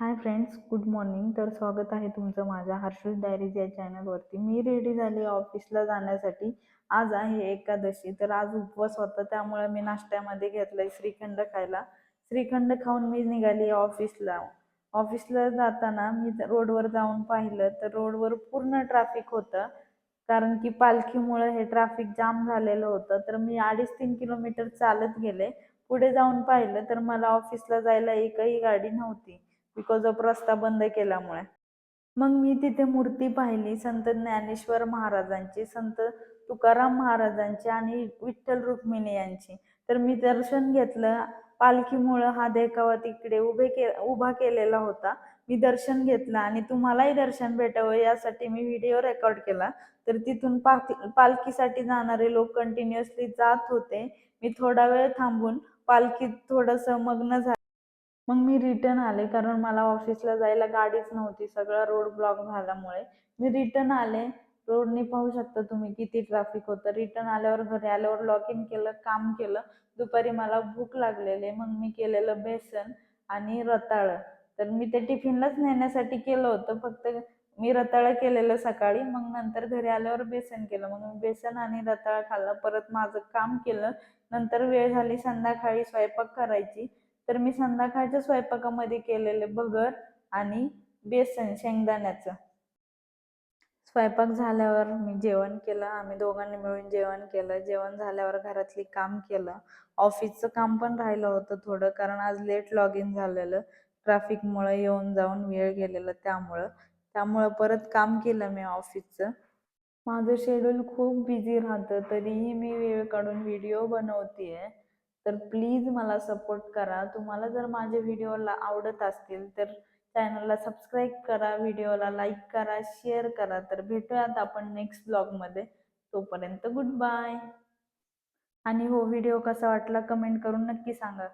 Hi friends good morning. तर स्वागत आहे तुमचं माझ्या हर्षूस डायरीज या चॅनलवरती. मी रेडी झाली ऑफिसला जाण्यासाठी. आज आहे एकादशी तर आज उपवास होता त्यामुळे मी नाश्त्यामध्ये घेतलाय श्रीखंड खायला. श्रीखंड खाऊन मी निघाली ऑफिसला. ऑफिसला जाताना मी रोडवर जाऊन पाहिलं तर रोडवर पूर्ण ट्रॅफिक होतं. कारण की पालखीमुळे हे ट्रॅफिक जाम झालेलं होतं तर मी अडीच तीन किलोमीटर चालत गेले. पुढे जाऊन पाहिलं तर मला ऑफिसला जायला एकही गाडी नव्हती. बिकॉज ऑफ रस्ता बंद केल्यामुळे. मग मी तिथे मूर्ती पाहिली संत ज्ञानेश्वर महाराजांची संत तुकाराम महाराजांची आणि विठ्ठल रुक्मिणी यांची. तर मी दर्शन घेतलं पालखीमुळं हा देखावा तिकडे उभे के उभा केलेला होता. मी दर्शन घेतलं आणि तुम्हालाही दर्शन भेटावं यासाठी मी व्हिडिओ रेकॉर्ड केला. तर तिथून पालखी पालखीसाठी जाणारे लोक कंटिन्युअसली जात होते. मी थोडा वेळ थांबून पालखीत थोडंसं मग्न झालं. मग मी रिटर्न आले कारण मला ऑफिसला जायला गाडीच नव्हती सगळा रोड ब्लॉक झाल्यामुळे. मी रिटर्न आले. रोडने पाहू शकता तुम्ही किती ट्रॅफिक होतं. रिटर्न आल्यावर घरी आल्यावर लॉग इन केलं काम केलं. दुपारी मला भूक लागलेली. मग मी केलेलं बेसन आणि रताळं. तर मी ते टिफिनलाच नेण्यासाठी केलं होतं. फक्त मी रताळं केलेलं सकाळी. मग नंतर घरी आल्यावर बेसन केलं. मग मी बेसन आणि रताळं खाल्लं. परत माझं काम केलं. नंतर वेळ झाली. संध्याकाळी स्वयंपाक करायची. तर मी संध्याकाळच्या स्वयंपाकामध्ये केलेले भगर आणि बेसन शेंगदाण्याचं. स्वयंपाक झाल्यावर मी जेवण केलं आम्ही दोघांनी मिळून जेवण केलं. जेवण झाल्यावर घरातली काम केलं. ऑफिसचं काम पण राहिलं होतं थोडं कारण आज लेट लॉग इन झालेलं. ट्रॅफिकमुळं येऊन जाऊन वेळ गेलेला त्यामुळं. त्यामुळं परत काम केलं मी ऑफिसचं. माझं शेड्यूल खूप बिझी राहतं तरीही मी वेळ काढून व्हिडिओ बनवते तर प्लीज मला सपोर्ट करा. तुम्हाला जर माझे व्हिडिओला आवडत असतील तर चॅनलला सबस्क्राईब करा व्हिडिओला लाईक करा शेअर करा. तर भेटूयात आपण नेक्स्ट ब्लॉगमध्ये तोपर्यंत गुड बाय आणि हो व्हिडिओ कसा वाटला कमेंट करून नक्की सांगा.